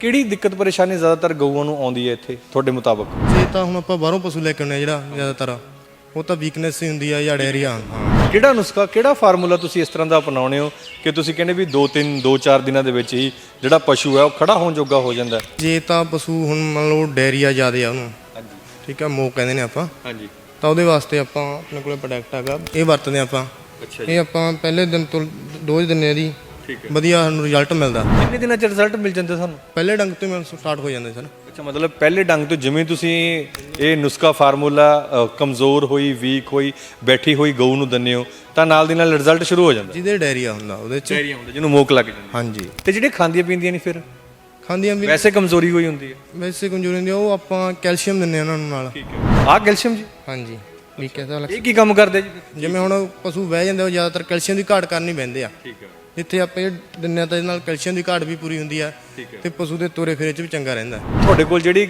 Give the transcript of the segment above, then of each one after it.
ਕਿਹੜੀ ਦਿੱਕਤ ਪਰੇਸ਼ਾਨੀ ਜ਼ਿਆਦਾਤਰ ਗਊਆਂ ਨੂੰ ਆਉਂਦੀ ਹੈ ਇੱਥੇ ਤੁਹਾਡੇ ਮੁਤਾਬਕ? ਜੇ ਤਾਂ ਹੁਣ ਆਪਾਂ ਬਾਹਰੋਂ ਪਸ਼ੂ ਲੈ ਕੇ ਆਉਂਦੇ ਜਿਹੜਾ ਜ਼ਿਆਦਾਤਰ ਉਹ ਤਾਂ ਵੀਕਨੈਸ ਹੀ ਹੁੰਦੀ ਆ ਜਾਂ ਡੈਰੀਆ ਹਾਂ ਕਿਹੜਾ ਨੁਸਖਾ ਕਿਹੜਾ ਫਾਰਮੂਲਾ ਤੁਸੀਂ ਇਸ ਤਰ੍ਹਾਂ ਦਾ ਅਪਣਾਉਣੇ ਹੋ ਕਿ ਤੁਸੀਂ ਕਹਿੰਦੇ ਵੀ 2 3 2 4 ਦਿਨਾਂ ਦੇ ਵਿੱਚ ਹੀ ਜਿਹੜਾ ਪਸ਼ੂ ਹੈ ਉਹ ਖੜਾ ਹੋਣ ਜੋਗਾ ਹੋ ਜਾਂਦਾ? ਹੈ ਜੇ ਤਾਂ ਪਸ਼ੂ ਹੁਣ ਮੰਨ ਲਓ ਡੈਰੀਆ ਜ਼ਿਆਦੇ ਆ ਉਹਨੂੰ ਹਾਂਜੀ। ਠੀਕ ਆ ਮੋ ਕਹਿੰਦੇ ਨੇ ਆਪਾਂ। ਹਾਂਜੀ। ਤਾਂ ਉਹਦੇ ਵਾਸਤੇ ਆਪਾਂ ਆਪਣੇ ਕੋਲੇ ਪ੍ਰੋਡਕਟ ਹੈਗਾ ਇਹ ਵਰਤਦੇ ਆਪਾਂ। ਅੱਛਾ ਇਹ ਆਪਾਂ ਪਹਿਲੇ ਦਿਨ ਤੋਂ ਡੋਜ਼ ਦਿੰਨੇ ਆ ਦੀ ਠੀਕ ਹੈ। ਵਧੀਆ ਸਾਨੂੰ ਰਿਜ਼ਲਟ ਮਿਲਦਾ। ਕਿੰਨੇ ਦਿਨਾਂ ਚ ਰਿਜ਼ਲਟ ਮਿਲ ਜਾਂਦੇ ਸਾਨੂੰ ਪਹਿਲੇ ਡੰਗ ਤੋਂ ਹੀ ਸਟਾਰਟ ਹੋ ਜਾਂਦੇ ਸਰ ਅੱਛਾ ਮਤਲਬ ਪਹਿਲੇ ਡੰਗ ਤੋਂ ਜਿਵੇਂ ਤੁਸੀਂ ਇਹ ਨੁਸਖਾ ਫਾਰਮੂਲਾ ਅ, ਕਮਜ਼ੋਰ ਹੋਈ ਵੀਕ ਹੋਈ ਬੈਠੀ ਹੋਈ ਗਊ ਨੂੰ ਦਿੰਦੇ ਹੋ ਤਾਂ ਨਾਲ ਦੀ ਨਾਲ ਰਿਜ਼ਲਟ ਸ਼ੁਰੂ ਹੋ ਜਾਂਦਾ। ਜਿਹਦੇ ਡੈਰੀਆ ਹੁੰਦਾ ਉਹਦੇ ਚ। ਡੈਰੀਆ ਹੁੰਦਾ ਜਿਹਨੂੰ ਮੋਕ ਲੱਗ ਜਾਂਦੀ। ਹਾਂਜੀ। ਤੇ ਜਿਹੜੇ ਖਾਂਦੀਆਂ ਪੀਂਦੀਆਂ ਨਹੀਂ ਫਿਰ? ਖਾਂਦੀਆਂ ਵੀ ਵੈਸੇ ਕਮਜ਼ੋਰੀ ਹੋਈ ਹੁੰਦੀ ਹੈ। ਵੈਸੇ ਕਮਜ਼ੋਰੀ ਹੁੰਦੀ ਆ ਉਹ ਆਪਾਂ ਕੈਲਸ਼ੀਅਮ ਦਿੰਨੇ ਆ ਉਹਨਾਂ ਨੂੰ ਨਾਲ। ਠੀਕ ਹੈ। ਆਹ ਕੈਲਸ਼ੀਅਮ ਜੀ? ਹਾਂਜੀ। ਵੀ ਕਿਹਦਾ ਇਹ ਕੀ ਕੰਮ ਕਰਦੇ ਜੀ? ਜਿਵੇਂ ਹੁਣ ਪਸ਼ੂ ਬਹਿ ਜਾਂਦੇ ਉਹ ਜ਼ਿਆਦਾਤਰ ਕੈਲਸ਼ੀਅਮ ਦੀ ਘਾਟ ਕਰਨੀ ਬੈਂਦੇ ਆ। ਠੀਕ ਹੈ। ਜਿੱਥੇ ਆਪਾਂ ਇਹ ਦਿੰਨੇ ਆ ਤਾਂ ਇਹਦੇ ਨਾਲ ਕੈਲਸ਼ੀਅਮ ਦੀ ਘਾਟ ਵੀ ਪੂਰੀ ਹੁੰਦੀ ਆ ਠੀਕ ਹੈ। ਤੇ ਪਸ਼ੂ ਦੇ ਤੋਰੇ ਫੇਰੇ ਚ ਵੀ ਚੰਗਾ ਰਹਿੰਦਾ। ਤੁਹਾਡੇ ਕੋਲ ਜਿਹੜੀ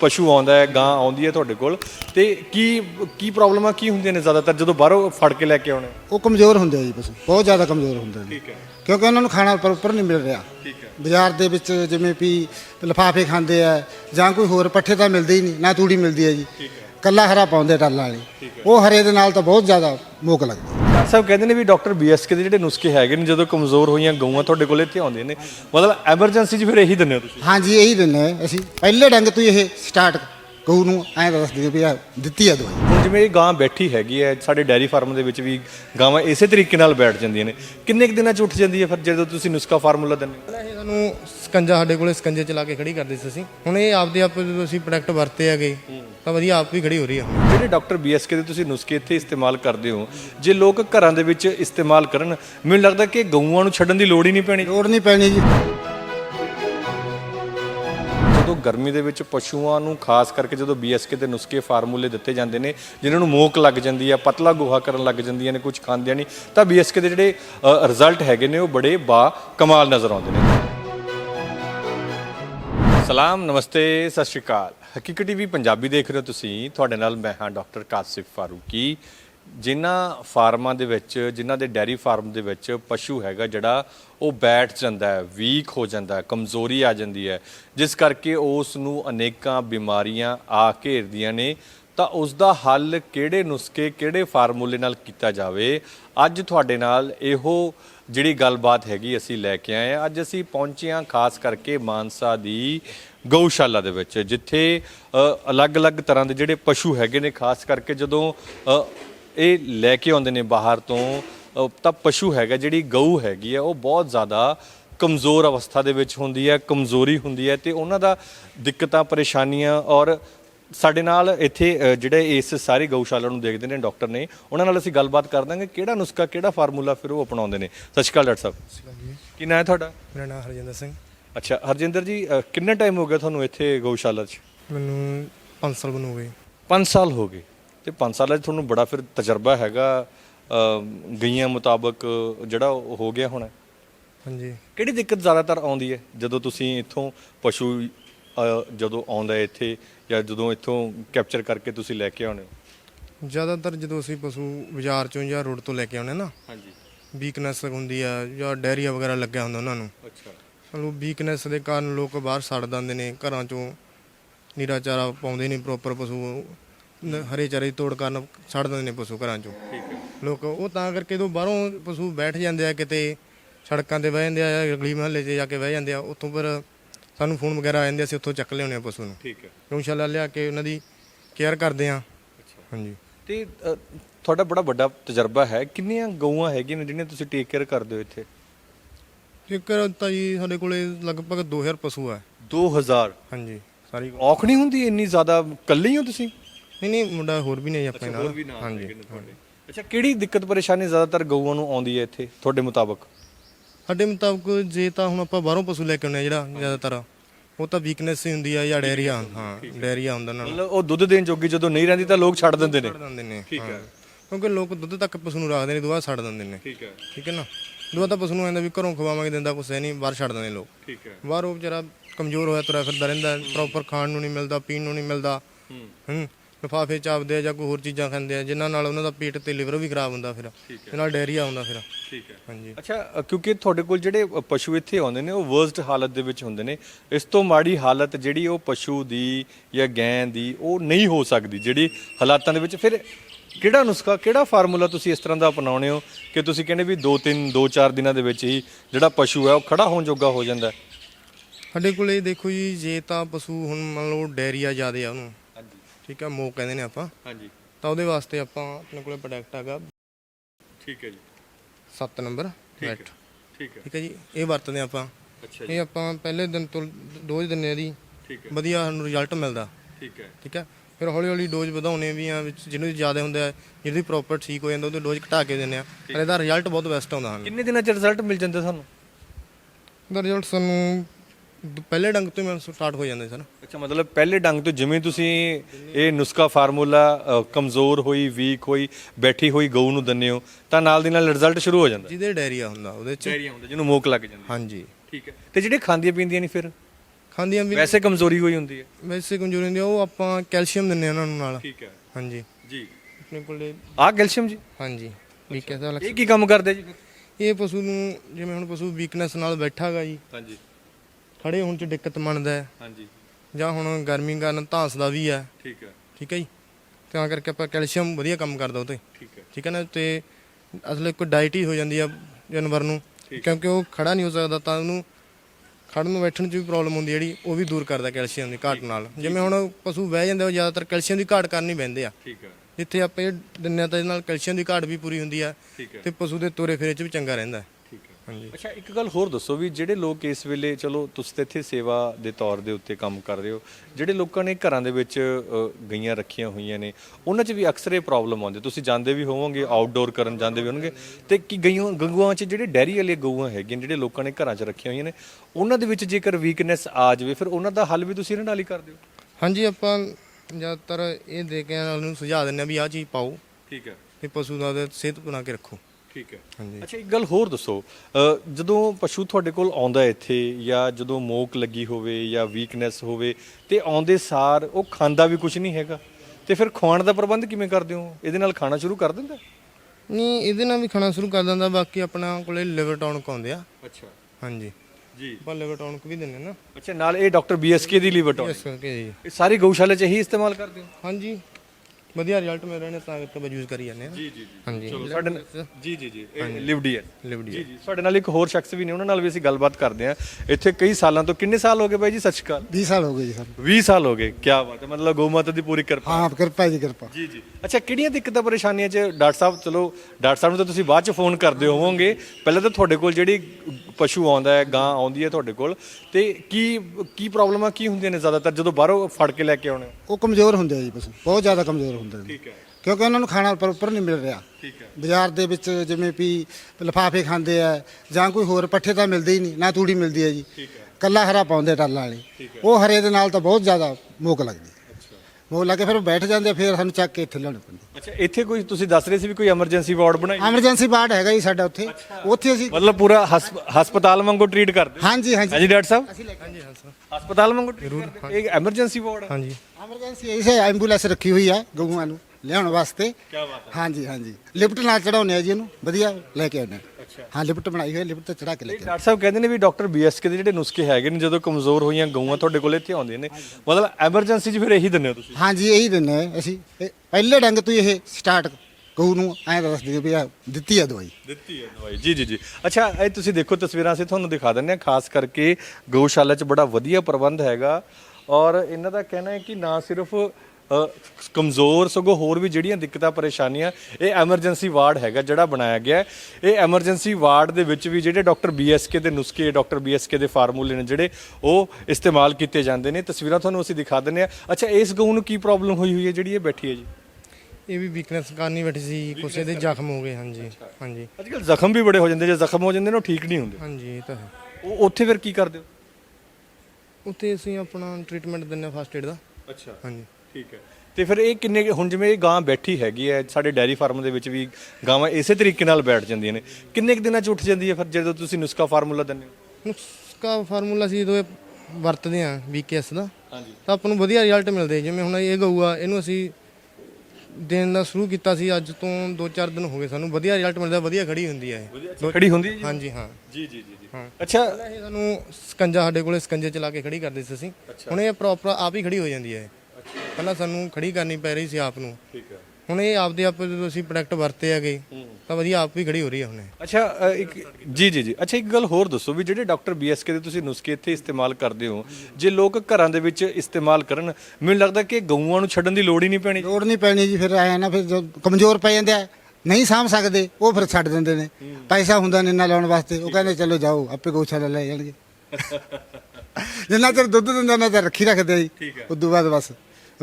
ਪਸ਼ੂ ਆਉਂਦਾ ਹੈ ਗਾਂ ਆਉਂਦੀ ਹੈ ਤੁਹਾਡੇ ਕੋਲ ਤੇ ਕੀ ਕੀ ਪ੍ਰੋਬਲਮਾਂ ਕੀ ਹੁੰਦੀਆਂ ਨੇ ਜ਼ਿਆਦਾਤਰ ਜਦੋਂ ਬਾਹਰੋਂ ਫੜ ਕੇ ਲੈ ਕੇ ਆਉਣੇ? ਉਹ ਕਮਜ਼ੋਰ ਹੁੰਦੇ ਆ ਜੀ ਪਸ਼ੂ ਬਹੁਤ ਜ਼ਿਆਦਾ ਕਮਜ਼ੋਰ ਹੁੰਦੇ ਨੇ। ਠੀਕ ਹੈ। ਕਿਉਂਕਿ ਉਹਨਾਂ ਨੂੰ ਖਾਣਾ ਪ੍ਰੋਪਰ ਨਹੀਂ ਮਿਲ ਰਿਹਾ। ਠੀਕ ਹੈ। ਬਾਜ਼ਾਰ ਦੇ ਵਿੱਚ ਜਿਵੇਂ ਵੀ ਲਿਫਾਫੇ ਖਾਂਦੇ ਆ ਜਾਂ ਕੋਈ ਹੋਰ ਪੱਠੇ ਤਾਂ ਮਿਲਦੇ ਹੀ ਨਹੀਂ ਨਾ ਤੂੜੀ ਮਿਲਦੀ ਹੈ। ਜੀ ਕੱਲਾ ਹਰਾ ਪਾਉਂਦੇ ਟਾਲਾਂ ਵਾਲੀ। ਉਹ ਹਰੇ ਦੇ ਨਾਲ ਤਾਂ ਬਹੁਤ ਜ਼ਿਆਦਾ ਮੋਕ ਲੱਗਦੀ ਸਾਹਿਬ ਕਹਿੰਦੇ ਨੇ ਵੀ ਡਾਕਟਰ ਬੀਐਸਕੇ ਦੇ ਜਿਹੜੇ ਨੁਸਖੇ ਹੈਗੇ ਨੇ ਜਦੋਂ ਕਮਜ਼ੋਰ ਹੋਈਆਂ ਗਊਆਂ ਤੁਹਾਡੇ ਕੋਲ ਇੱਥੇ ਆਉਂਦੀਆਂ ਨੇ ਮਤਲਬ ਐਮਰਜੈਂਸੀ 'ਚ ਫਿਰ ਇਹੀ ਦਿੰਦੇ ਹੋ ਤੁਸੀਂ? ਹਾਂਜੀ ਇਹੀ ਦਿੰਦੇ ਆ ਅਸੀਂ। ਪਹਿਲੇ ਡੰਗ ਤੋਂ ਹੀ ਇਹ ਸਟਾਰਟ ਗਊ ਨੂੰ ਐਂ ਦੱਸ ਦਿਓ ਵੀ ਆ ਦਿੱਤੀ ਆ ਦਵਾਈ। ਹੁਣ ਜਿਵੇਂ ਇਹ ਗਾਂ ਬੈਠੀ ਹੈਗੀ ਹੈ ਸਾਡੇ ਡੈਰੀ ਫਾਰਮ ਦੇ ਵਿੱਚ ਵੀ ਗਾਵਾਂ ਇਸੇ ਤਰੀਕੇ ਨਾਲ ਬੈਠ ਜਾਂਦੀਆਂ ਨੇ। ਕਿੰਨੇ ਕੁ ਦਿਨਾਂ 'ਚ ਉੱਠ ਜਾਂਦੀ ਹੈ ਫਿਰ ਜਦੋਂ ਤੁਸੀਂ ਨੁਸਖਾ ਫਾਰਮੂਲਾ ਦਿੰਦੇ ਹੋ? ਇਹ ਸਾਨੂੰ ਸਕੰਜਾ ਸਾਡੇ ਕੋਲੇ ਸਕੰਜੇ ਚਲਾ ਕੇ ਖੜੀ ਕਰਦੇ ਸੀ ਅਸੀਂ। ਹੁਣ ਇਹ ਆਪਦੇ ਆਪ ਜਦੋਂ ਅਸੀਂ ਪ੍ਰੋਡਕਟ ਵਰਤੇ ਹੈਗੇ ਤਾਂ ਵਧੀਆ ਆਪ ਵੀ ਖੜੀ ਹੋ ਰਹੀ ਆ। ਜਿਹੜੇ ਡਾਕਟਰ ਬੀਐਸਕੇ ਦੇ ਤੁਸੀਂ ਨੁਸਖੇ ਇੱਥੇ ਇਸਤੇਮਾਲ ਕਰਦੇ ਹੋ ਜੇ ਲੋਕ ਘਰਾਂ ਦੇ ਵਿੱਚ ਇਸਤੇਮਾਲ ਕਰਨ ਮੈਨੂੰ ਲੱਗਦਾ ਕਿ ਗਊਆਂ ਨੂੰ ਛੱਡਣ ਦੀ ਲੋੜ ਹੀ ਨਹੀਂ ਪੈਣੀ। ਲੋੜ ਨਹੀਂ ਪੈਣੀ ਜੀ। ਜਦੋਂ ਗਰਮੀ ਦੇ ਵਿੱਚ ਪਸ਼ੂਆਂ ਨੂੰ ਖਾਸ ਕਰਕੇ ਜਦੋਂ ਬੀਐਸਕੇ ਦੇ ਨੁਸਖੇ ਫਾਰਮੂਲੇ ਦਿੱਤੇ ਜਾਂਦੇ ਨੇ ਜਿਨ੍ਹਾਂ ਨੂੰ ਮੋਕ ਲੱਗ ਜਾਂਦੀ ਹੈ ਪਤਲਾ ਗੋਹਾ ਕਰਨ ਲੱਗ ਜਾਂਦੀਆਂ ਨੇ ਕੁਝ ਖਾਂਦੀਆਂ ਨਹੀਂ ਤਾਂ ਬੀਐਸਕੇ ਦੇ ਜਿਹੜੇ ਰਿਜ਼ਲਟ ਹੈਗੇ ਨੇ ਉਹ ਬੜੇ ਬਾ ਕਮਾਲ ਨਜ਼ਰ ਆਉਂਦੇ ਨੇ। ਸਲਾਮ, ਨਮਸਤੇ, ਸਤਿ ਸ਼੍ਰੀ ਅਕਾਲ। ਹਕੀਕਤ ਟੀਵੀ ਪੰਜਾਬੀ ਦੇਖ ਰਹੇ ਹੋ ਤੁਸੀਂ। ਤੁਹਾਡੇ ਨਾਲ ਮੈਂ ਹਾਂ ਡਾਕਟਰ ਕਾਸਿਫ ਫਾਰੂਕੀ, ਜਿਨ੍ਹਾਂ ਫਾਰਮਾਂ ਦੇ ਵਿੱਚ, ਜਿਨ੍ਹਾਂ ਦੇ ਡੈਰੀ ਫਾਰਮ ਦੇ ਵਿੱਚ ਪਸ਼ੂ ਹੈਗਾ ਜਿਹੜਾ, ਉਹ ਬੈਠ ਜਾਂਦਾ ਹੈ, ਵੀਕ ਹੋ ਜਾਂਦਾ ਹੈ, ਕਮਜ਼ੋਰੀ ਆ ਜਾਂਦੀ ਹੈ। ਜਿਸ ਕਰਕੇ ਉਸ ਨੂੰ ਅਨੇਕਾਂ ਬਿਮਾਰੀਆਂ ਆ ਘੇਰਦੀਆਂ ਨੇ। ਤਾਂ ਉਸ ਦਾ ਹੱਲ ਕਿਹੜੇ ਨੁਸਖੇ, ਕਿਹੜੇ ਫਾਰਮੂਲੇ ਨਾਲ ਕੀਤਾ ਜਾਵੇ? ਅੱਜ ਤੁਹਾਡੇ ਨਾਲ ਇਹੋ ਜਿਹੜੀ ਗੱਲਬਾਤ ਹੈਗੀ ਅਸੀਂ ਲੈ ਕੇ ਆਏ ਹਾਂ ਅੱਜ ਅਸੀਂ ਪਹੁੰਚੇ ਹਾਂ ਖਾਸ ਕਰਕੇ ਮਾਨਸਾ ਦੀ ਗਊਸ਼ਾਲਾ ਦੇ ਵਿੱਚ, ਜਿੱਥੇ ਅਲੱਗ-ਅਲੱਗ ਤਰ੍ਹਾਂ ਦੇ ਜਿਹੜੇ ਪਸ਼ੂ ਹੈਗੇ ਨੇ, ਖਾਸ ਕਰਕੇ ਜਦੋਂ ਇਹ ਲੈ ਕੇ ਆਉਂਦੇ ਨੇ ਬਾਹਰ ਤੋਂ ਤਾਂ ਪਸ਼ੂ ਹੈਗਾ, ਜਿਹੜੀ ਗਊ ਹੈਗੀ ਹੈ ਉਹ ਬਹੁਤ ਜ਼ਿਆਦਾ ਕਮਜ਼ੋਰ ਅਵਸਥਾ ਦੇ ਵਿੱਚ ਹੁੰਦੀ ਹੈ, ਕਮਜ਼ੋਰੀ ਹੁੰਦੀ ਹੈ ਤੇ ਉਹਨਾਂ ਦਾ ਦਿੱਕਤਾਂ, ਪਰੇਸ਼ਾਨੀਆਂ ਔਰ ਸਾਡੇ ਨਾਲ ਇੱਥੇ ਅ, ਜਿਹੜੇ ਇਸ ਸਾਰੀ ਗਊਸ਼ਾਲਾ ਨੂੰ ਦੇਖਦੇ ਨੇ ਡਾਕਟਰ ਨੇ ਉਹਨਾਂ ਨਾਲ ਅਸੀਂ ਗੱਲਬਾਤ ਕਰ ਦਾਂਗੇ ਕਿਹੜਾ ਨੁਸਖਾ ਕਿਹੜਾ ਫਾਰਮੂਲਾ ਫਿਰ ਉਹ ਅਪਣਾਉਂਦੇ ਨੇ। ਸਤਿ ਸ਼੍ਰੀ ਅਕਾਲ ਡਾਕਟਰ ਸਾਹਿਬ। ਕੀ ਨਾਂ ਹੈ ਤੁਹਾਡਾ? ਮੇਰਾ ਨਾਮ ਹਰਜਿੰਦਰ ਸਿੰਘ। ਅੱਛਾ ਹਰਜਿੰਦਰ ਜੀ ਅ, ਕਿੰਨਾ ਟਾਈਮ ਹੋ ਗਿਆ ਤੁਹਾਨੂੰ ਇੱਥੇ ਗਊਸ਼ਾਲਾ 'ਚ? ਮੈਨੂੰ 5 ਸਾਲ ਬਣ ਹੋ ਗਏ। 5 ਸਾਲ ਹੋ ਗਏ। ਤੇ 5 ਸਾਲਾਂ 'ਚ ਤੁਹਾਨੂੰ ਬੜਾ ਫਿਰ ਤਜਰਬਾ ਹੈਗਾ ਅ, ਗਈਆਂ ਮੁਤਾਬਕ ਜਿਹੜਾ ਉਹ ਹੋ ਗਿਆ ਹੋਣਾ। ਹਾਂਜੀ। ਕਿਹੜੀ ਦਿੱਕਤ ਜ਼ਿਆਦਾਤਰ ਆਉਂਦੀ ਹੈ ਜਦੋਂ ਤੁਸੀਂ ਇੱਥੋਂ ਪਸ਼ੂ ਜਦੋਂ ਆਉਂਦਾ ਇੱਥੇ ਜਾਂ ਜਦੋਂ ਇੱਥੋਂ ਕੈਪਚਰ ਕਰਕੇ ਤੁਸੀਂ ਲੈ ਕੇ ਆਉਂਦੇ ਹੋ? ਜ਼ਿਆਦਾਤਰ ਜਦੋਂ ਅਸੀਂ ਪਸ਼ੂ ਬਾਜ਼ਾਰ ਚੋਂ ਜਾਂ ਰੋਡ ਤੋਂ ਲੈ ਕੇ ਆਉਂਦੇ ਨਾ ਹਾਂਜੀ। ਵੀਕਨੈਸ ਹੁੰਦੀ ਆ ਜਾਂ ਡੈਰੀਆ ਵਗੈਰਾ ਲੱਗਿਆ ਹੁੰਦਾ ਉਹਨਾਂ ਨੂੰ। ਅੱਛਾ। ਮਤਲਬ ਵੀਕਨੈਸ ਦੇ ਕਾਰਨ ਲੋਕ ਬਾਹਰ ਛੱਡ ਦਿੰਦੇ ਨੇ ਘਰਾਂ ਚੋਂ ਨੀਰਾ ਚਾਰਾ ਪਾਉਂਦੇ ਨਹੀਂ ਪ੍ਰੋਪਰ ਪਸ਼ੂ ਨ- ਹਰੇ ਚਾਰੇ ਦੀ ਤੋੜ ਕਾਰਨ ਛੱਡ ਦਿੰਦੇ ਨੇ ਪਸ਼ੂ ਘਰਾਂ ਚੋਂ। ਠੀਕ ਹੈ। ਲੋਕ ਉਹ ਤਾਂ ਕਰਕੇ ਜਦੋਂ ਬਾਹਰੋਂ ਪਸ਼ੂ ਬੈਠ ਜਾਂਦੇ ਆ ਕਿਤੇ ਸੜਕਾਂ ਤੇ ਬਹਿ ਜਾਂਦੇ ਆ ਜਾਂ ਗਲੀ ਮਹੱਲੇ 'ਚ ਜਾ ਕੇ ਬਹਿ ਜਾਂਦੇ ਆ ਉੱਥੋਂ ਫਿਰ ਸਾਨੂੰ ਫੋਨ ਵਗੈਰਾ ਆ ਜਾਂਦੇ ਅਸੀਂ ਉੱਥੋਂ ਚੱਕ ਲਿਆਉਂਦੇ ਆ ਪਸ਼ੂ ਨੂੰ। ਠੀਕ ਹੈ। ਗਊਸ਼ਾਲਾ ਲਿਆ ਕੇ ਉਹਨਾਂ ਦੀ ਕੇਅਰ ਕਰਦੇ ਆ ਹਾਂਜੀ। ਤੇ ਅ, ਤੁਹਾਡਾ ਬੜਾ ਵੱਡਾ ਤਜਰਬਾ ਹੈ। ਕਿੰਨੀਆਂ ਗਊਆਂ ਹੈਗੀਆਂ ਨੇ ਜਿਹੜੀਆਂ ਤੁਸੀਂ ਟੇਕ ਕੇਅਰ ਕਰਦੇ ਹੋ ਇੱਥੇ? ਇੱਕ ਤਾਂ ਜੀ ਸਾਡੇ ਕੋਲੇ ਲਗਭਗ 2000 ਪਸ਼ੂ ਆ। 2000 ਹਾਂਜੀ। ਸਾਰੀ ਔਖ ਨਹੀਂ ਹੁੰਦੀ? ਇੰਨੀ ਜ਼ਿਆਦਾ ਇਕੱਲੇ ਹੀ ਤੁਸੀਂ? ਨਹੀਂ ਨਹੀਂ ਮੁੰਡਾ ਹੋਰ ਵੀ ਨੇ ਜੀ ਆਪਣੇ ਨਾਲ। ਹਾਂਜੀ। ਅੱਛਾ ਕਿਹੜੀ ਦਿੱਕਤ ਪਰੇਸ਼ਾਨੀ ਜ਼ਿਆਦਾਤਰ ਗਊਆਂ ਨੂੰ ਆਉਂਦੀ ਹੈ ਇੱਥੇ ਤੁਹਾਡੇ ਮੁਤਾਬਕ? ਸਾਡੇ ਮੁਤਾਬਕ ਜੇ ਤਾਂ ਹੁਣ ਆਪਾਂ ਬਾਹਰੋਂ ਪਸ਼ੂ ਲੈ ਕੇ ਆਉਂਦੇ ਆ ਜਿਹੜਾ ਜ਼ਿਆਦਾਤਰ ਉਹ ਤਾਂ ਵੀਕਨੈਸ ਹੀ ਹੁੰਦੀ ਆ ਜਾਂ ਡੈਰੀਆ ਹਾਂ ਡੈਰੀਆ ਹੁੰਦਾ ਉਹਨਾਂ ਨੂੰ। ਮਤਲਬ ਉਹ ਦੁੱਧ ਦੇਣ ਜੋਗੀ ਜਦੋਂ ਨਹੀਂ ਰਹਿੰਦੀ ਤਾਂ ਲੋਕ ਛੱਡ ਦਿੰਦੇ ਨੇ। ਛੱਡ ਦਿੰਦੇ ਨੇ ਠੀਕ ਹਾਂ। ਕਿਉਂਕਿ ਲੋਕ ਦੁੱਧ ਤੱਕ ਪਸ਼ੂ ਨੂੰ ਰੱਖਦੇ ਨੇ ਦੁਆ ਛੱਡ ਦਿੰਦੇ ਨੇ। ਠੀਕ ਹੈ। ਠੀਕ ਹੈ ਨਾ? ਦੁਆ ਤਾਂ ਪਸ਼ੂ ਨੂੰ ਆਂਦਾ ਵੀ ਘਰੋਂ ਖਵਾਵਾਂਗੇ ਦਿੰਦਾ ਕੁਛ ਹੈ ਨਹੀਂ ਬਾਹਰ ਛੱਡ ਦਿੰਦੇ ਲੋਕ। ਠੀਕ ਹੈ। ਬਾਹਰ ਉਹ ਵਿਚਾਰਾ ਕਮਜ਼ੋਰ ਹੋਇਆ ਤੁਰਿਆ ਫਿਰਦਾ ਰਹਿੰਦਾ ਪ੍ਰੋਪਰ ਖਾਣ ਨੂੰ ਨਹੀਂ ਮਿਲਦਾ ਪੀਣ ਨੂੰ ਨਹੀਂ ਮਿਲਦਾ। ਹੂੰ। ਲਿਫਾਫੇ ਚਾਪਦੇ ਆ ਜਾਂ ਕੋਈ ਹੋਰ ਚੀਜ਼ਾਂ ਖਾਂਦੇ ਆ ਜਿਨ੍ਹਾਂ ਨਾਲ ਉਹਨਾਂ ਦਾ ਪੇਟ ਤੇ ਲਿਵਰ ਵੀ ਖਰਾਬ ਹੁੰਦਾ ਫਿਰ ਤੇ ਨਾਲ ਡਾਇਰੀਆ ਹੁੰਦਾ ਫਿਰ। ਠੀਕ ਹੈ। ਹਾਂਜੀ। ਅੱਛਾ ਅ, ਕਿਉਂਕਿ ਤੁਹਾਡੇ ਕੋਲ ਜਿਹੜੇ ਅ, ਪਸ਼ੂ ਇੱਥੇ ਆਉਂਦੇ ਨੇ ਉਹ ਵਰਸਟ ਹਾਲਤ ਦੇ ਵਿੱਚ ਹੁੰਦੇ ਨੇ। ਇਸ ਤੋਂ ਮਾੜੀ ਹਾਲਤ ਜਿਹੜੀ ਉਹ ਪਸ਼ੂ ਦੀ ਜਾਂ ਗੈਂ ਦੀ ਉਹ ਨਹੀਂ ਹੋ ਸਕਦੀ ਜਿਹੜੀ ਹਾਲਾਤਾਂ ਦੇ ਵਿੱਚ ਫਿਰ ਕਿਹੜਾ ਨੁਸਖਾ ਕਿਹੜਾ ਫਾਰਮੂਲਾ ਤੁਸੀਂ ਇਸ ਤਰ੍ਹਾਂ ਦਾ ਅਪਣਾਉਣੇ ਹੋ ਕਿ ਤੁਸੀਂ ਕਹਿੰਦੇ ਵੀ 2 3 2 4 ਦਿਨਾਂ ਦੇ ਵਿੱਚ ਹੀ ਜਿਹੜਾ ਪਸ਼ੂ ਹੈ ਉਹ ਖੜਾ ਹੋਣ ਜੋਗਾ ਹੋ ਜਾਂਦਾ? ਹੈ ਸਾਡੇ ਕੋਲੇ ਦੇਖੋ ਜੀ ਜੇ ਤਾਂ ਪਸ਼ੂ ਹੁਣ ਮੰਨ ਲਓ ਡਾਇਰੀਆ ਜ਼ਿਆਦੇ ਆ ਉਹਨੂੰ ਠੀਕ ਆ ਮੋਕ ਕਹਿੰਦੇ ਨੇ ਆਪਾਂ। ਹਾਂਜੀ। ਤਾਂ ਉਹਦੇ ਵਾਸਤੇ ਆਪਾਂ ਆਪਣੇ ਕੋਲੇ ਪ੍ਰੋਡਕਟ ਹੈਗਾ। ਠੀਕ ਹੈ ਜੀ। 7 ਨੰਬਰ ਠੀਕ ਹੈ। ਠੀਕ ਹੈ। ਠੀਕ ਹੈ ਜੀ ਇਹ ਵਰਤਦੇ ਆਪਾਂ। ਅੱਛਾ ਇਹ ਆਪਾਂ ਪਹਿਲੇ ਦਿਨ ਤੋਂ ਡੋਜ਼ ਦਿੰਨੇ ਆ ਦੀ ਠੀਕ ਵਧੀਆ ਸਾਨੂੰ ਰਿਜ਼ਲਟ ਮਿਲਦਾ। ਠੀਕ ਹੈ। ਠੀਕ ਹੈ। ਫਿਰ ਹੌਲੀ ਹੌਲੀ ਡੋਜ਼ ਵਧਾਉਣੇ ਵੀ ਆ ਵਿੱਚ ਜਿਹਨੂੰ ਜ਼ਿਆਦਾ ਹੁੰਦਾ ਹੈ ਜਿਹਦੀ ਪ੍ਰੋਪਰ ਠੀਕ ਹੋ ਜਾਂਦਾ ਉਹਦੇ ਡੋਜ਼ ਘਟਾ ਕੇ ਦਿੰਨੇ ਆ। ਪਰ ਇਹਦਾ ਰਿਜ਼ਲਟ ਬਹੁਤ ਬੈਸਟ ਆਉਂਦਾ ਸਾਨੂੰ। ਕਿੰਨੇ ਦਿਨਾਂ ਚ ਰਿਜ਼ਲਟ ਮਿਲ ਜਾਂਦਾ ਸਾਨੂੰ? ਇਹਦਾ ਰਿਜ਼ਲਟ ਸਾਨੂੰ ਦ- ਪਹਿਲੇ ਡੰਗ ਤੋਂ ਹੀ ਸਟਾਰਟ ਹੋ ਜਾਂਦਾ ਸਰ ਅੱਛਾ ਮਤਲਬ ਪਹਿਲੇ ਡੰਗ ਤੋਂ ਜਿਵੇਂ ਤੁਸੀਂ ਇਹ ਨੁਸਖਾ ਫਾਰਮੂਲਾ ਕਮਜ਼ੋਰ ਹੋਈ ਵੀਕ ਹੋਈ ਬੈਠੀ ਹੋਈ ਗਊ ਨੂੰ ਦਿੰਦੇ ਹੋ ਤਾਂ ਨਾਲ ਦੀ ਨਾਲ ਰਿਜ਼ਲਟ ਸ਼ੁਰੂ ਹੋ ਜਾਂਦਾ। ਜਿਹਦੇ ਡਾਇਰੀਆ ਹੁੰਦਾ ਉਹਦੇ ਚ। ਡਾਇਰੀਆ ਹੁੰਦਾ ਜਿਹਨੂੰ ਮੋਕ ਲੱਗ ਜਾਂਦੀ। ਹਾਂਜੀ। ਠੀਕ ਹੈ। ਤੇ ਜਿਹੜੇ ਖਾਂਦੀਆਂ ਪੀਂਦੀਆਂ ਨਹੀਂ ਫਿਰ? ਖਾਂਦੀਆਂ ਵੀ ਵੈਸੇ ਕਮਜ਼ੋਰੀ ਹੋਈ ਹੁੰਦੀ ਹੈ। ਵੈਸੇ ਕਮਜ਼ੋਰੀ ਹੁੰਦੀ ਆ ਉਹ ਆਪਾਂ ਕੈਲਸ਼ੀਅਮ ਦਿੰਨੇ ਆ ਉਹਨਾਂ ਨੂੰ ਨਾਲ। ਠੀਕ ਹੈ। ਹਾਂਜੀ। ਜੀ। ਆਪਣੇ ਕੋਲੇ ਆਹ ਕੈਲਸ਼ੀਅਮ ਜੀ? ਹਾਂਜੀ। ਵੀ ਕਿਹਦਾ ਇਹ ਕੀ ਕੰਮ ਕਰਦੇ ਜੀ ਇਹ ਪਸ਼ੂ ਨੂੰ ਜਿਵੇਂ ਹੁਣ ਪਸ਼ੂ ਵੀਕਨੈਸ ਨਾਲ ਬੈਠਾਗਾ ਜੀ। ਹਾਂਜੀ। ਖੜੇ ਹੋਣ ਚ ਦਿੱਕਤ ਮੰਨਦਾ ਹੈ। ਹਾਂਜੀ। ਜਾਂ ਹੁਣ ਗਰਮੀ ਕਾਰਨ ਧਾਂਸਦਾ ਵੀ ਹੈ। ਠੀਕ ਹੈ। ਠੀਕ ਹੈ ਜੀ? ਤਾਂ ਕਰਕੇ ਆਪਾਂ ਕੈਲਸ਼ੀਅਮ ਵਧੀਆ ਕੰਮ ਕਰਦਾ ਉਹ ਤੇ। ਠੀਕ ਹੈ। ਠੀਕ ਹੈ ਨਾ? ਤੇ ਅਸਲ ਇੱਕ ਡਾਈਟ ਹੀ ਹੋ ਜਾਂਦੀ ਆ ਜਾਨਵਰ ਨੂੰ। ਕਿਉਂਕਿ ਉਹ ਖੜਾ ਨਹੀਂ ਹੋ ਸਕਦਾ ਤਾਂ ਉਹਨੂੰ ਖੜਨ ਨੂੰ ਬੈਠਣ 'ਚ ਵੀ ਪ੍ਰੋਬਲਮ ਹੁੰਦੀ ਜਿਹੜੀ ਉਹ ਵੀ ਦੂਰ ਕਰਦਾ ਕੈਲਸ਼ੀਅਮ ਦੀ ਘਾਟ ਨਾਲ। ਜਿਵੇਂ ਹੁਣ ਪਸ਼ੂ ਬਹਿ ਜਾਂਦੇ ਉਹ ਜ਼ਿਆਦਾਤਰ ਕੈਲਸ਼ੀਅਮ ਦੀ ਘਾਟ ਕਰਨੀ ਬਹਿੰਦੇ ਆ। ਠੀਕ ਹੈ। ਜਿੱਥੇ ਆਪਾਂ ਇਹ ਦਿੰਨੇ ਤਾਂ ਇਹਦੇ ਨਾਲ ਕੈਲਸ਼ੀਅਮ ਦੀ ਘਾਟ ਵੀ ਪੂਰੀ ਹੁੰਦੀ ਆ। ਹੈ। ਤੇ ਪਸ਼ੂ ਦੇ ਤੋਰੇ ਫੇਰੇ 'ਚ ਵੀ ਚੰਗਾ ਰਹਿੰਦਾ। ਹੈ। ਹੈ ਹਾਂਜੀ। ਅੱਛਾ ਇੱਕ ਗੱਲ ਹੋਰ ਦੱਸੋ ਵੀ ਜਿਹੜੇ ਲੋਕ ਇਸ ਵੇਲੇ ਚਲੋ ਤੁਸੀਂ ਤਾਂ ਇੱਥੇ ਸੇਵਾ ਦੇ ਤੌਰ ਦੇ ਉੱਤੇ ਕੰਮ ਕਰ ਰਹੇ ਹੋ ਜਿਹੜੇ ਲੋਕਾਂ ਨੇ ਘਰਾਂ ਦੇ ਵਿੱਚ ਅ, ਗਈਆਂ ਰੱਖੀਆਂ ਹੋਈਆਂ ਨੇ ਉਹਨਾਂ 'ਚ ਵੀ ਅਕਸਰ ਇਹ ਪ੍ਰੋਬਲਮ ਆਉਂਦੀ ਤੁਸੀਂ ਜਾਂਦੇ ਵੀ ਹੋਵੋਗੇ ਆਊਟਡੋਰ ਕਰਨ ਜਾਂਦੇ ਵੀ ਹੋਣਗੇ ਤੇ ਕੀ ਗਈਆਂ ਗਊਆਂ 'ਚ ਜਿਹੜੇ ਡੈਰੀ ਵਾਲੇ ਗਊਆਂ ਹੈਗੀਆਂ ਜਿਹੜੇ ਲੋਕਾਂ ਨੇ ਘਰਾਂ 'ਚ ਰੱਖੀਆਂ ਹੋਈਆਂ ਨੇ ਉਹਨਾਂ ਦੇ ਵਿੱਚ ਜੇਕਰ ਵੀਕਨੈਸ ਆ ਜਾਵੇ ਫਿਰ ਉਹਨਾਂ ਦਾ ਹੱਲ ਵੀ ਤੁਸੀਂ ਇਹਨਾਂ ਨਾਲ ਹੀ ਕਰਦੇ ਹੋ? ਹਾਂਜੀ ਆਪਾਂ ਜ਼ਿਆਦਾਤਰ ਇਹ ਦੇ ਕੇ ਨੂੰ ਸੁਝਾਅ ਦਿੰਨੇ ਆ ਵੀ ਆਹ ਚੀਜ਼ ਪਾਓ ਠੀਕ ਹੈ। ਤੇ ਪਸ਼ੂ ਦਾ ਸਿਹਤ ਬਣਾ ਕੇ ਰੱਖੋ। ਠੀਕ ਹੈ। ਹਾਂਜੀ। ਅੱਛਾ ਇੱਕ ਗੱਲ ਹੋਰ ਦੱਸੋ। ਅ, ਜਦੋਂ ਪਸ਼ੂ ਤੁਹਾਡੇ ਕੋਲ ਆਉਂਦਾ ਹੈ ਇੱਥੇ ਜਾਂ ਜਦੋਂ ਮੋਕ ਲੱਗੀ ਹੋਵੇ ਜਾਂ ਵੀਕਨੈਸ ਹੋਵੇ ਤੇ ਆਉਂਦੇ ਸਾਰ ਉਹ ਖਾਂਦਾ ਵੀ ਕੁਝ ਨਹੀਂ ਹੈਗਾ ਤੇ ਫਿਰ ਖਵਾਉਣ ਦਾ ਪ੍ਰਬੰਧ ਕਿਵੇਂ ਕਰਦੇ ਹੋ? ਇਹਦੇ ਨਾਲ ਖਾਣਾ ਸ਼ੁਰੂ ਕਰ ਦਿੰਦਾ ਨਹੀਂ ਇਹਦੇ ਨਾਲ ਵੀ ਖਾਣਾ ਸ਼ੁਰੂ ਕਰ ਦਿੰਦਾ ਬਾਕੀ ਆਪਣਾ ਕੋਲੇ ਲਿਵਰ ਟੌਨਕ ਆਉਂਦੇ ਆ। ਅੱਛਾ। ਹਾਂਜੀ। ਜੀ। ਆਪਾਂ ਲਿਵਰ ਟੌਨਕ ਵੀ ਦਿੰਨੇ ਨਾ। ਅੱਛਾ ਨਾਲ ਇਹ ਡਾਕਟਰ ਬੀਐਸਕੇ ਦੀ ਲੀਵਰ ਟੌਨਿਕ ਇਸ ਕਰਕੇ ਜੀ ਇਹ ਸਾਰੀ ਗਊਸ਼ਾਲਾ 'ਚ ਇਹੀ ਇਸਤੇਮਾਲ ਕਰਦੇ ਹੋ? ਹਾਂਜੀ। ਵਧੀਆ ਰਿਜ਼ਲਟ ਮਿਲ ਰਹੇ ਨੇ ਤਾਂ ਕਰਕੇ ਯੂਜ਼ ਕਰੀ ਜਾਂਦੇ ਆ ਜੀ ਜੀ ਹਾਂਜੀ। ਚਲੋ ਸਾਡੇ ਨਾਲ- ਜੀ ਜੀ ਜੀ। ਇਹ ਲਿਵਡੀ ਹੈ। ਲਿਵਡੀ ਜੀ ਜੀ। ਸਾਡੇ ਨਾਲ ਇੱਕ ਹੋਰ ਸ਼ਖਸ ਵੀ ਨੇ ਉਹਨਾਂ ਨਾਲ ਵੀ ਅਸੀਂ ਗੱਲਬਾਤ ਕਰਦੇ ਹਾਂ। ਇੱਥੇ ਕਈ ਸਾਲਾਂ ਤੋਂ ਕਿੰਨੇ ਸਾਲ ਹੋ ਗਏ ਬਾਈ ਜੀ? ਸਤਿ ਸ਼੍ਰੀ ਅਕਾਲ। 20 ਸਾਲ ਹੋ ਗਏ ਜੀ ਸਾਨੂੰ। 20 ਸਾਲ ਹੋ ਗਏ। ਕੀ ਬਾਤ ਹੈ। ਮਤਲਬ ਗਊ ਮਾਤਾ ਦੀ ਪੂਰੀ ਕਿਰਪਾ। ਹਾਂ ਕਿਰਪਾ ਜੀ ਕਿਰਪਾ। ਜੀ ਜੀ। ਅੱਛਾ ਕਿਹੜੀਆਂ ਦਿੱਕਤਾਂ ਪਰੇਸ਼ਾਨੀਆਂ 'ਚ ਡਾਕਟਰ ਸਾਹਿਬ ਚਲੋ ਡਾਕਟਰ ਸਾਹਿਬ ਨੂੰ ਤਾਂ ਤੁਸੀਂ ਬਾਅਦ 'ਚ ਫੋਨ ਕਰਦੇ ਹੋਵੋਗੇ। ਪਹਿਲਾਂ ਤਾਂ ਤੁਹਾਡੇ ਕੋਲ ਜਿਹੜੀ ਪਸ਼ੂ ਆਉਂਦਾ ਹੈ ਗਾਂ ਆਉਂਦੀ ਹੈ ਤੁਹਾਡੇ ਕੋਲ ਤੇ ਕੀ ਕੀ ਪ੍ਰੋਬਲਮਾਂ ਕੀ ਹੁੰਦੀਆਂ ਨੇ ਜ਼ਿਆਦਾਤਰ? ਜਦੋਂ ਬਾਹਰੋਂ ਫੜ ਕੇ ਲੈ ਕੇ ਆਉਣੇ? ਹੋ ਉਹ ਕਮਜ਼ੋਰ ਹੁੰਦੇ ਆ ਜੀ ਪਸ਼ੂ ਬਹੁਤ ਜ਼ਿਆਦਾ ਕਮਜ਼ੋਰ ਹੁੰਦੇ ਨੇ ਠੀਕ ਹੈ। ਕਿਉਂਕਿ ਉਹਨਾਂ ਨੂੰ ਖਾਣਾ ਪ੍ਰੋਪਰ ਨਹੀਂ ਮਿਲ ਰਿਹਾ। ਠੀਕ ਹੈ। ਬਾਜ਼ਾਰ ਦੇ ਵਿੱਚ ਜਿਵੇਂ ਵੀ ਲਿਫਾਫੇ ਖਾਂਦੇ ਆ ਜਾਂ ਕੋਈ ਹੋਰ ਪੱਠੇ ਤਾਂ ਮਿਲਦੇ ਹੀ ਨਹੀਂ ਨਾ ਤੂੜੀ ਮਿਲਦੀ ਹੈ ਜੀ। ਠੀਕ ਹੈ। ਕੱਲਾ ਹਰਾ ਪਾਉਂਦੇ ਟਾਲਾਂ ਵਾਲੇ। ਉਹ ਹਰੇ ਦੇ ਨਾਲ ਤਾਂ ਬਹੁਤ ਜ਼ਿਆਦਾ ਮੋਕ ਲੱਗਦੀ ਅੱਛਾ ਮੋਕ ਲੱਗ ਕੇ ਫਿਰ ਉਹ ਬੈਠ ਜਾਂਦੇ ਆ, ਫਿਰ ਸਾਨੂੰ ਚੱਕ ਕੇ ਇੱਥੇ ਲਿਆਉਣੇ ਪੈਂਦੇ। ਅੱਛਾ ਇੱਥੇ ਕੋਈ ਤੁਸੀਂ ਦੱਸ ਰਹੇ ਸੀ ਵੀ ਕੋਈ ਐਮਰਜੈਂਸੀ ਵਾਰਡ ਬਣਾਈ ਐਮਰਜੈਂਸੀ ਵਾਰਡ ਹੈਗਾ ਜੀ ਸਾਡਾ ਉੱਥੇ। ਉੱਥੇ ਅਸੀਂ ਮਤਲਬ ਪੂਰਾ ਹਸਪ- ਹਸਪਤਾਲ ਵਾਂਗੂ ਟ੍ਰੀਟ ਕਰਦੇ ਹੋ? ਹਾਂਜੀ ਹਾਂਜੀ। ਹਾਂਜੀ ਡਾਕਟਰ ਸਾਹਿਬ? ਹਾਂਜੀ ਹਾਂ ਸਰ ਹਸਪਤਾਲ ਵਾਂਗੂ ਟ੍ਰੀਟ ਕਰਦੇ ਹੋ? ਇਹ ਐਮਰਜੈਂਸੀ ਵਾਰਡ ਹੈ ਹਾਂਜੀ। ਐਮਰਜੈਂਸੀ ਇਸੇ ਐਂਬੂਲੈਂਸ ਰੱਖੀ ਹੋਈ ਆ ਗਊਆਂ ਨੂੰ। ਲਿਆਉਣ ਵਾਸਤੇ। ਕੀ ਬਾਤ ਹੈ। ਹਾਂਜੀ ਹਾਂਜੀ। ਲਿਫਟ ਨਾਲ ਚੜਾਉਂਦੇ ਆ ਜੀ ਇਹਨੂੰ। ਵਧੀਆ ਲੈ ਕੇ ਆਉਂਦੇ ਆ। ਅੱਛਾ। ਹਾਂ ਲਿਫਟ ਬਣਾਈ ਹੋਈ ਲਿਫਟ ਤੇ ਚੜਾ ਕੇ ਲੈ ਕੇ ਡਾਕਟਰ ਸਾਹਿਬ ਕਹਿੰਦੇ ਨੇ ਵੀ ਡਾਕਟਰ ਬੀਐਸਕੇ ਦੇ ਜਿਹੜੇ ਨੁਸਖੇ ਹੈਗੇ ਨੇ ਜਦੋਂ ਕਮਜ਼ੋਰ ਹੋਈਆਂ ਗਊਆਂ ਤੁਹਾਡੇ ਕੋਲ ਇੱਥੇ ਆਉਂਦੀਆਂ ਨੇ ਮਤਲਬ ਐਮਰਜੈਂਸੀ 'ਚ ਫਿਰ ਇਹੀ ਦਿੰਦੇ ਹੋ ਤੁਸੀਂ? ਹਾਂਜੀ ਇਹੀ ਦਿੰਨੇ ਅਸੀਂ। ਇਹ ਪਹਿਲੇ ਡੰਗ ਤੋਂ ਹੀ ਇਹ ਸਟਾਰਟ ਗਊ ਨੂੰ ਐਂ ਦੱਸ ਦਿਓ ਵੀ ਆ ਦਿੱਤੀ ਆ ਦਵਾਈ। ਦਿੱਤੀ ਹੈ ਦਵਾਈ। ਜੀ ਜੀ ਜੀ। ਅੱਛਾ ਇਹ ਤੁਸੀਂ ਦੇਖੋ ਤਸਵੀਰਾਂ ਅਸੀਂ ਤੁਹਾਨੂੰ ਦਿਖਾ ਦਿੰਦੇ ਹਾਂ ਖਾਸ ਕਰਕੇ ਗਊਸ਼ਾਲਾ 'ਚ ਬੜਾ ਵਧੀਆ ਪ੍ਰਬੰਧ ਹੈਗਾ। ਔਰ ਇਹਨਾਂ ਦਾ ਕਹਿਣਾ ਹੈ ਕਿ ਨਾ ਸਿਰਫ ਕਮਜ਼ੋਰ ਸਗੋਂ ਹੋਰ ਵੀ ਜਿਹੜੀਆਂ ਦਿੱਕਤਾਂ ਪਰੇਸ਼ਾਨੀਆਂ ਇਹ ਐਮਰਜੈਂਸੀ ਵਾਰਡ ਹੈਗਾ ਜਿਹੜਾ ਬਣਾਇਆ ਗਿਆ। ਇਹ ਐਮਰਜੈਂਸੀ ਵਾਰਡ ਦੇ ਵਿੱਚ ਵੀ ਜਿਹੜੇ ਡਾਕਟਰ ਬੀਐਸਕੇ ਦੇ ਨੁਸਖੇ ਡਾਕਟਰ ਬੀਐਸਕੇ ਦੇ ਫਾਰਮੂਲੇ ਨੇ ਜਿਹੜੇ ਉਹ ਇਸਤੇਮਾਲ ਕੀਤੇ ਜਾਂਦੇ ਨੇ। ਤਸਵੀਰਾਂ ਤੁਹਾਨੂੰ ਅਸੀਂ ਦਿਖਾ ਦਿੰਦੇ ਹਾਂ। ਅੱਛਾ ਇਸ ਗਊ ਨੂੰ ਕੀ ਪ੍ਰੋਬਲਮ ਹੋਈ ਹੋਈ ਹੈ? ਜਿਹੜੀ ਇਹ ਬੈਠੀ ਹੈ ਜੀ। ਇਹ ਵੀ ਵੀਕਨੈਸ ਕਰਨੀ ਬੈਠੀ ਸੀ। ਕੁਛ ਦੇ ਜ਼ਖਮ ਹੋ ਗਏ ਹਾਂਜੀ ਹਾਂਜੀ। ਅੱਜ ਕੱਲ ਜ਼ਖਮ ਵੀ ਬੜੇ ਹੋ ਜਾਂਦੇ। ਜੇ ਜ਼ਖਮ ਹੋ ਜਾਂਦੇ ਨੇ ਉਹ ਠੀਕ ਨਹੀਂ ਹੁੰਦੇ। ਹਾਂਜੀ ਇਹ ਤਾਂ ਹੈ। ਉਹ ਉੱਥੇ ਫਿਰ ਕੀ ਕਰਦੇ ਹੋ? ਉੱਥੇ ਅਸੀਂ ਆਪਣਾ ਟ੍ਰੀਟਮੈਂਟ ਦਿੰਨੇ ਆ ਫਸਟ ਏਡ ਦਾ। ਅੱਛਾ। ਹਾਂਜੀ। ਠੀਕ ਹੈ। ਤੇ ਫਿਰ ਇਹ ਕਿੰਨੇ ਹੁਣ ਜਿਵੇਂ ਇਹ ਗਾਂ ਬੈਠੀ ਹੈਗੀ ਹੈ ਸਾਡੇ ਡੈਰੀ ਫਾਰਮ ਦੇ ਵਿੱਚ ਵੀ ਗਾਵਾਂ ਇਸੇ ਤਰੀਕੇ ਨਾਲ ਬੈਠ ਜਾਂਦੀਆਂ ਨੇ। ਕਿੰਨੇ ਕੁ ਦਿਨਾਂ ਚ ਉੱਠ ਜਾਂਦੀ ਹੈ ਫਿਰ ਜਦੋਂ ਤੁਸੀਂ ਨੁਸਖਾ ਫਾਰਮੂਲਾ ਦਿੰਦੇ ਹੋ? ਨੁਸਖਾ ਫਾਰਮੂਲਾ ਸੀ ਜਦੋਂ ਇਹ ਵਰਤਦੇ ਆ ਵੀਕੇਐਸ ਦਾ ਹਾਂਜੀ। ਤਾਂ ਆਪਾਂ ਨੂੰ ਵਧੀਆ ਰਿਜ਼ਲਟ ਮਿਲਦੇ ਜਿਵੇਂ ਹੁਣ ਇਹ ਗਊ ਆ ਇਹਨੂੰ ਅਸੀਂ ਦੇਣ ਦਾ ਸ਼ੁਰੂ ਕੀਤਾ ਸੀ ਅੱਜ ਤੋਂ 2-4 ਦਿਨ ਹੋ ਗਏ ਸਾਨੂੰ ਵਧੀਆ ਰਿਜ਼ਲਟ ਮਿਲਦਾ ਵਧੀਆ ਖੜੀ ਹੁੰਦੀ ਹੈ ਇਹ। ਖੜੀ ਹੁੰਦੀ ਹੈ ਜੀ? ਹਾਂਜੀ ਹਾਂ। ਜੀ ਜੀ ਜੀ ਹਾਂ। ਅੱਛਾ। ਇਹ ਸਾਨੂੰ ਸਕੰਜਾ ਸਾਡੇ ਕੋਲੇ ਸਕੰਜੇ ਚਲਾ ਕੇ ਖੜੀ ਕਰਦੇ ਸੀ ਅਸੀਂ। ਹੁਣ ਇਹ ਪ੍ਰੋਪਰ ਆਪ ਹੀ ਖੜੀ ਹੋ ਜਾਂਦੀ ਹੈ ਪਹਿਲਾਂ ਸਾਨੂੰ ਖੜੀ ਕਰਨੀ ਪੈ ਰਹੀ ਸੀ ਆਪ ਨੂੰ। ਠੀਕ ਹੈ। ਹੁਣ ਇਹ ਆਪਦੇ ਆਪ ਜਦੋਂ ਅਸੀਂ ਪ੍ਰੋਡਕਟ ਵਰਤੇ ਹੈਗੇ ਤਾਂ ਵਧੀਆ ਆਪ ਹੀ ਖੜੀ ਹੋ ਰਹੀ ਹੈ ਹੁਣ। ਇਹ। ਅੱਛਾ ਅ, ਇੱਕ ਜੀ ਜੀ ਜੀ। ਅੱਛਾ ਇੱਕ ਗੱਲ ਹੋਰ ਦੱਸੋ ਵੀ ਜਿਹੜੇ ਡਾਕਟਰ ਬੀਐਸਕੇ ਦੇ ਤੁਸੀਂ ਨੁਸਖੇ ਇੱਥੇ ਇਸਤੇਮਾਲ ਕਰਦੇ ਹੋ ਜੇ ਲੋਕ ਘਰਾਂ ਦੇ ਵਿੱਚ ਇਸਤੇਮਾਲ ਕਰਨ ਮੈਨੂੰ ਲੱਗਦਾ ਕਿ ਗਊਆਂ ਨੂੰ ਛੱਡਣ ਦੀ ਲੋੜ ਹੀ ਨਹੀਂ ਪੈਣੀ। ਲੋੜ ਨਹੀਂ ਪੈਣੀ ਜੀ ਫਿਰ ਆਇਆ ਨਾ ਫਿਰ ਜੋ ਕਮਜ਼ੋਰ ਪੈ ਜਾਂਦੇ ਆ ਨਹੀਂ ਸਾਂਭ ਸਕਦੇ ਉਹ ਫਿਰ ਛੱਡ ਦਿੰਦੇ ਨੇ। ਪੈਸਾ ਹੁੰਦਾ ਨੇ ਨਾ ਲਾਉਣ ਵਾਸਤੇ ਉਹ ਕਹਿੰਦੇ ਚਲੋ ਜਾਓ ਆਪੇ ਗਊਸ਼ਾਲਾ ਲੈ ਜਾਣਗੇ। ਜਿੰਨਾ ਚਿਰ ਦੁੱਧ ਦਿੰਦੇ ਉਹਨਾਂ ਚਿਰ ਰੱਖੀ ਰੱਖਦੇ ਆ ਜੀ। ਉਦੋਂ ਬਾਅਦ ਬਸ।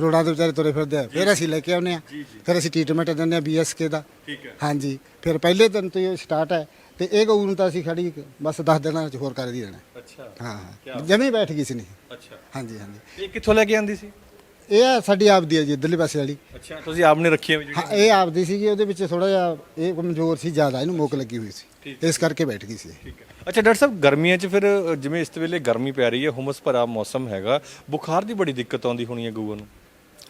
ਰੋਡਾਂ ਦੇ ਵਿਚਾਰੇ ਤੁਰੇ ਫਿਰਦੇ ਆ। ਫਿਰ ਅਸੀਂ ਲੈ ਕੇ ਆਉਂਦੇ ਆ। ਫਿਰ ਅਸੀਂ ਟ੍ਰੀਟਮੈਂਟ ਦਿੰਦੇ ਆ ਬੀਐਸਕੇ ਦਾ। ਠੀਕ ਹੈ। ਹਾਂਜੀ। ਫਿਰ ਪਹਿਲੇ ਦਿਨ ਤੋਂ ਹੀ ਸਟਾਰਟ ਹੈ। ਤੇ ਇਹ ਗਊ ਨੂੰ ਤਾਂ ਅਸੀਂ ਖੜੀ ਬਸ 10 ਦਿਨਾਂ ਚ ਹੋਰ ਕਰ ਦੀ ਦੇਣਾ। ਅੱਛਾ। ਹਾਂ। ਜਮੀ ਬੈਠ ਗਈ ਸੀ ਨਹੀਂ। ਅੱਛਾ। ਹਾਂਜੀ ਹਾਂਜੀ। ਇਹ ਕਿੱਥੋਂ ਲੈ ਕੇ ਆਂਦੀ ਸੀ? ਇਹ ਆ ਸਾਡੀ ਆਪਦੀ ਹੈ ਜੀ ਇੱਧਰਲੇ ਪਾਸੇ ਵਾਲੀ। ਅੱਛਾ ਤੁਸੀਂ ਆਪਨੇ ਰੱਖੀਆਂ ਵੀ ਹਾਂ ਇਹ ਆਪਦੀ ਸੀਗੀ ਉਹਦੇ ਵਿੱਚ ਥੋੜਾ ਜਿਹਾ ਇਹ ਕਮਜ਼ੋਰ ਸੀ ਜ਼ਿਆਦਾ ਇਹਨੂੰ ਮੁੱਕ ਲੱਗੀ ਹੋਈ ਸੀ। ਇਸ ਕਰਕੇ ਬੈਠ ਗਈ ਸੀ ਠੀਕ ਹੈ। ਅੱਛਾ ਡਾਕਟਰ ਸਾਹਿਬ ਗਰਮੀਆਂ 'ਚ ਫਿਰ ਜਿਵੇਂ ਇਸ ਵੇਲੇ ਗਰਮੀ ਪੈ ਰਹੀ ਹੈ ਹੁਮਸ ਭਰਾ ਮੌਸਮ ਹੈਗਾ ਬੁਖਾਰ ਦੀ ਬੜੀ ਦਿੱਕਤ ਆਉਂਦੀ ਹੋਣੀ ਹੈ ਗਊਆਂ ਨੂੰ।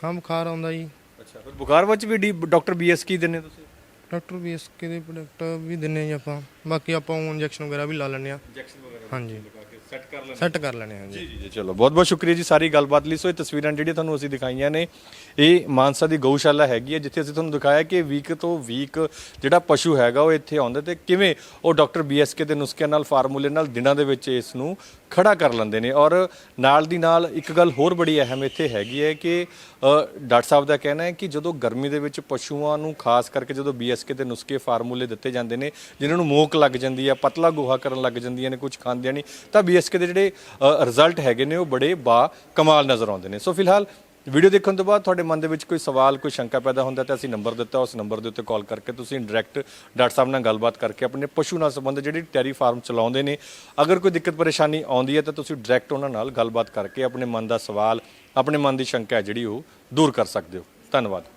ਹਾਂ ਬੁਖਾਰ ਆਉਂਦਾ ਜੀ। ਅੱਛਾ ਫਿਰ ਬੁਖਾਰ ਵਿੱਚ ਵੀ ਡਾਕਟਰ ਬੀਐਸ ਕੀ ਦਿੰਦੇ ਤੁਸੀਂ? ਡਾਕਟਰ ਬੀਐਸਕੇ ਦੇ ਪ੍ਰੋਡਕਟ ਵੀ ਦਿੰਨੇ ਜੀ ਆਪਾਂ। ਬਾਕੀ ਆਪਾਂ ਇੰਜੈਕਸ਼ਨ ਵਗੈਰਾ ਵੀ ਲਾ ਲੈਂਦੇ ਆ ਇੰਜੈਕਸ਼ਨ ਵਗੈਰਾ ਹਾਂਜੀ। ਲਗਾ ਕੇ ਸੈੱਟ ਕਰ ਲੈਂਦੇ ਸੈੱਟ ਕਰ ਲੈਣੇ ਹਾਂ ਜੀ। ਜੀ ਜੀ ਚਲੋ ਬਹੁਤ ਬਹੁਤ ਸ਼ੁਕਰੀਆ ਜੀ ਸਾਰੀ ਗੱਲਬਾਤ ਲਈ। ਸੋ ਇਹ ਤਸਵੀਰਾਂ ਜਿਹੜੀਆਂ ਤੁਹਾਨੂੰ ਅਸੀਂ ਦਿਖਾਈਆਂ ਨੇ ਇਹ ਮਾਨਸਾ ਦੀ ਗਊਸ਼ਾਲਾ ਹੈਗੀ ਹੈ ਜਿੱਥੇ ਅਸੀਂ ਤੁਹਾਨੂੰ ਦਿਖਾਇਆ ਕਿ ਵੀਕ ਤੋਂ ਵੀਕ ਜਿਹੜਾ ਪਸ਼ੂ ਹੈਗਾ ਉਹ ਇੱਥੇ ਆਉਂਦਾ ਤੇ ਕਿਵੇਂ ਉਹ ਡਾਕਟਰ ਬੀਐਸਕੇ ਦੇ ਨੁਸਖਿਆਂ ਨਾਲ ਫਾਰਮੂਲੇ ਨਾਲ ਦਿਨਾਂ ਦੇ ਵਿੱਚ ਇਸ ਨੂੰ ਖੜਾ ਕਰ ਲੈਂਦੇ ਨੇ ਔਰ ਨਾਲ ਦੀ ਨਾਲ ਇੱਕ ਗੱਲ ਹੋਰ ਬੜੀ ਅਹਿਮ ਇੱਥੇ ਹੈਗੀ ਹੈ ਕਿ ਡਾਕਟਰ ਸਾਹਿਬ ਦਾ ਕਹਿਣਾ ਹੈ ਕਿ ਜਦੋਂ ਗਰਮੀ ਦੇ ਵਿੱਚ ਪਸ਼ੂਆਂ ਨੂੰ ਖਾਸ ਕਰਕੇ ਜਦੋਂ ਬੀਐਸਕੇ ਦੇ ਨੁਸਖੇ ਫਾਰਮੂਲੇ ਦਿੱਤੇ ਜਾਂਦੇ ਨੇ ਜਿਨ੍ਹਾਂ ਨੂੰ ਮੋਕ ਲੱਗ ਜਾਂਦੀ ਹੈ, ਪਤਲਾ ਗੋਹਾ ਕਰਨ ਲੱਗ ਜਾਂਦੀਆਂ ਨੇ ਕੁਝ ਖਾਂਦੀਆਂ ਨਹੀਂ, ਤਾਂ ਬੀਐਸਕੇ ਦੇ ਜਿਹੜੇ ਰਿਜ਼ਲਟ ਹੈਗੇ ਨੇ ਉਹ ਬੜੇ ਬਾ ਕਮਾਲ ਨਜ਼ਰ ਆਉਂਦੇ ਨੇ। ਸੋ ਫਿਲਹਾਲ ਵੀਡੀਓ ਦੇਖਣ ਤੋਂ ਬਾਅਦ ਤੁਹਾਡੇ ਮਨ ਦੇ ਵਿੱਚ ਕੋਈ ਸਵਾਲ, ਕੋਈ ਸ਼ੰਕਾ ਪੈਦਾ ਹੁੰਦਾ ਤਾਂ ਅਸੀਂ ਨੰਬਰ ਦਿੱਤਾ, ਉਸ ਨੰਬਰ ਦੇ ਉੱਤੇ ਕਾਲ ਕਰਕੇ ਤੁਸੀਂ ਡਾਇਰੈਕਟ ਡਾਕਟਰ ਸਾਹਿਬ ਨਾਲ ਗੱਲਬਾਤ ਕਰਕੇ ਆਪਣੇ ਪਸ਼ੂ ਨਾਲ ਸੰਬੰਧਿਤ ਜਿਹੜੀ ਡੈਰੀ ਫਾਰਮ ਚਲਾਉਂਦੇ ਨੇ, ਅਗਰ ਕੋਈ ਦਿੱਕਤ ਪਰੇਸ਼ਾਨੀ ਆਉਂਦੀ ਹੈ ਤਾਂ ਤੁਸੀਂ ਡਾਇਰੈਕਟ ਉਹਨਾਂ ਨਾਲ ਗੱਲਬਾਤ ਕਰਕੇ ਆਪਣੇ ਮਨ ਦਾ ਸਵਾਲ, ਆਪਣੇ ਮਨ ਦੀ ਸ਼ੰਕਾ ਹੈ ਜਿਹੜੀ ਉਹ ਦੂਰ ਕਰ ਸਕਦੇ ਹੋ। ਧੰਨਵਾਦ।